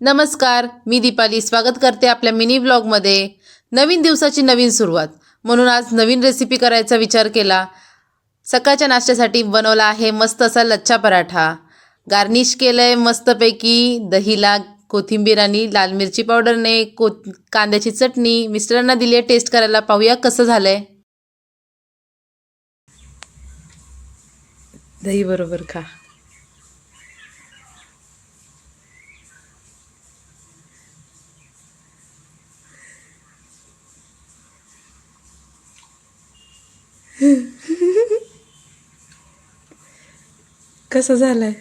नमस्कार मी दीपाली. स्वागत करते आपल्या मिनी ब्लॉगमध्ये. नवीन दिवसाची नवीन सुरुवात. म्हणून आज नवीन रेसिपी करायचा विचार केला. सकाळच्या नाश्त्यासाठी बनवला आहे मस्त असा लच्छा पराठा. गार्निश केलं आहे मस्तपैकी दहीला कोथिंबीर आणि लाल मिरची पावडरने को कांद्याची चटणी. मिस्टरांना दिली आहे टेस्ट करायला. पाहूया कसं झालं आहे दही बरोबर खा. कसं झालंय?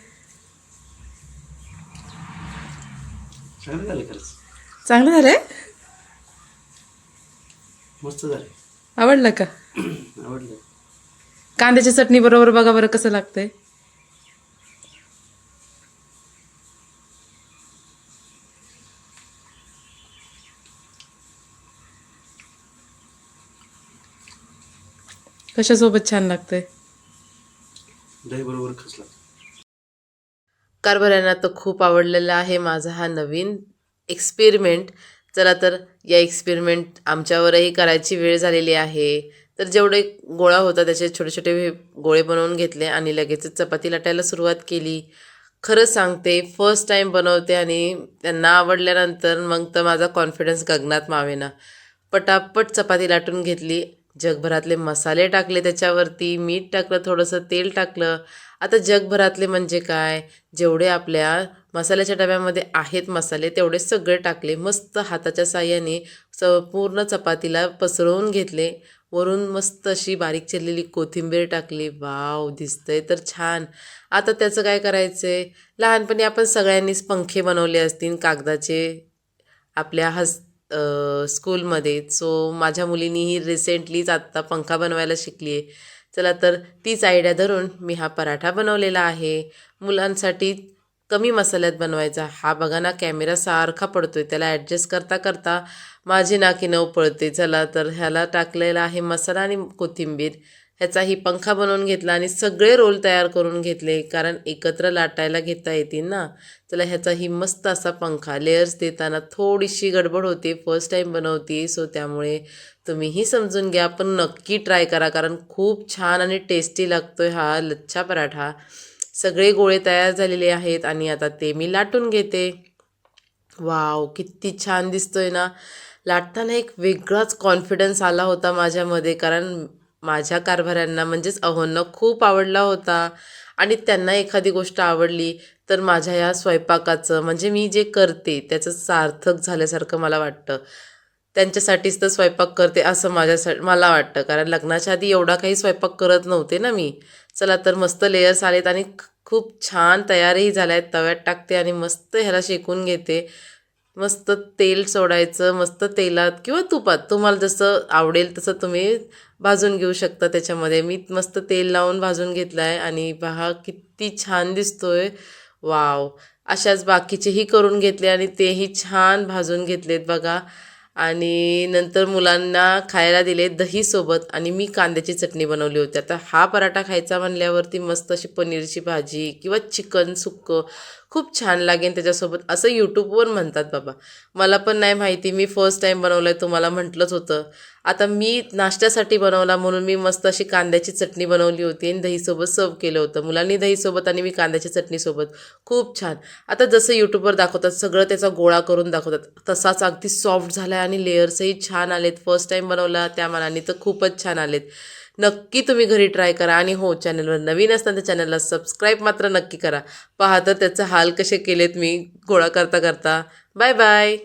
चांगलं झालं खरंच. चांगलं झालंय? मस्त झालं आवडलं का? आवडलं. कांद्याच्या चटणी बरोबर बघा बरं कसं लागतंय. कशासोबत छान लागतंय? दही बरोबर खचला कारभाऱ्यांना तर खूप आवडलेला आहे माझा हा नवीन एक्सपेरिमेंट चला तर या एक्सपेरिमेंट आमच्यावरही करायची वेळ झालेली आहे. तर जेवढे गोळा होता त्याचे छोटे छोटे गोळे बनवून घेतले आणि लगेचच चपाती लाटायला सुरुवात केली. खरंच सांगते फर्स्ट टाईम बनवते आणि त्यांना आवडल्यानंतर मग तर माझा कॉन्फिडन्स गगनात मावेना. पटापट चपाती लाटून घेतली. जगभरातले मसाले टाकले त्याच्यावरती मीठ टाकलं थोडंसं तेल टाकलं. आता जगभरातले म्हणजे काय? जेवढे आपल्या मसाल्याच्या डब्यामध्ये आहेत मसाले तेवढे सगळे टाकले. मस्त हाताच्या साह्याने स पूर्ण चपातीला पसरवून घेतले. वरून मस्त अशी बारीक चिरलेली कोथिंबीर टाकली. वाव दिसतंय तर छान. आता त्याचं काय करायचं आहे लहानपणी आपण सगळ्यांनीच पंखे बनवले असतील कागदाचे आपल्या हस स्कूलमध्ये. सो माझ्या मुलीनीही रिसेंटलीच आत्ता पंखा बनवायला शिकली आहे चला तर तीच आयडिया धरून मी हा पराठा बनवलेला आहे. मुलांसाठी कमी मसाल्यात बनवायचा. हा बघा ना कॅमेरा सारखा पडतोय. त्याला ॲडजस्ट करता करता माझी नाकी नऊ पळते. चला तर ह्याला टाकलेला आहे मसाला आणि कोथिंबीर. ह्याचाही पंखा बनवून घेतला आणि सगळे रोल तयार करून घेतले कारण एकत्र लाटायला घेता येतील ना? चला ह्याचाही मस्त असा पंखा. लेयर्स देताना थोडीशी गडबड होते फर्स्ट टाईम बनवते सो त्यामुळे तुम्हीही समजून घ्या. पण नक्की ट्राय करा कारण खूप छान आणि टेस्टी लागतोय हा लच्छा पराठा. सगळे गोळे तयार झालेले आहेत आणि आता ते मी लाटून घेते. वाव किती छान दिसतोय ना? लाटताना एक वेगळाच कॉन्फिडन्स आला होता माझ्यामध्ये कारण माझ्या कारभाऱ्यांना म्हणजेच अहोंना खूप आवडला होता. आणि त्यांना एखादी गोष्ट आवडली तर माझ्या या स्वयंपाकाचं म्हणजे मी जे करते त्याचं सार्थक झाल्यासारखं मला वाटतं. त्यांच्यासाठीच तर स्वयंपाक करते असं माझ्यासा मला वाटतं. कारण लग्नाच्या आधी एवढा काही स्वयंपाक करत नव्हते ना मी. चला तर मस्त लेयर्स आलेत आणि खूप छान तयारही झाल्या आहेत तव्यात टाकते आणि मस्त ह्याला शेकून घेते. मस्त तेल सोडायचं मस्त तेलात किंवा तुपात. तुम्हाला जसं आवडेल तसं तुम्ही भाजून घेऊ शकता त्याच्यामध्ये. मी मस्त तेल लावून भाजून घेतलं आहे आणि पहा किती छान दिसतोय. वाव. अशाच बाकीचेही करून घेतले आणि तेही छान भाजून घेतलेत बघा. आणि नंतर मुलांना खायला दिले दहीसोबत आणि मी कांद्याची चटणी बनवली होती. आता हा पराठा खायचा म्हणल्यावरती मस्त अशी पनीरची भाजी किंवा चिकन सुक्कं खूप छान लागेल त्याच्यासोबत. असं यूट्यूबवर म्हणतात बाबा. मला पण नाही माहिती मी फर्स्ट टाईम बनवलं आहे तुम्हाला म्हटलंच होतं. आता मी नाश्त्यासाठी बनवला म्हणून मी मस्त अशी कांद्याची चटणी बनवली होती आणि दहीसोबत सर्व केलं होतं. मुलांनी दहीसोबत आणि मी कांद्याच्या चटणीसोबत. खूप छान. आता जसं यूट्यूबवर दाखवतात सगळं त्याचा गोळा करून दाखवतात. तसाच अगदी सॉफ्ट झाला आहे आणि लेयर्सही छान आलेत. फर्स्ट टाईम बनवला त्या मानाने तर खूपच छान आलेत. नक्की तुम्ही घरी ट्राय करा. आणि हो चॅनलवर नवीन असताना चॅनलला सबस्क्राईब मात्र नक्की करा. पहा तर त्याचा हाल कसे केलेत मी गोळा करता करता बाय बाय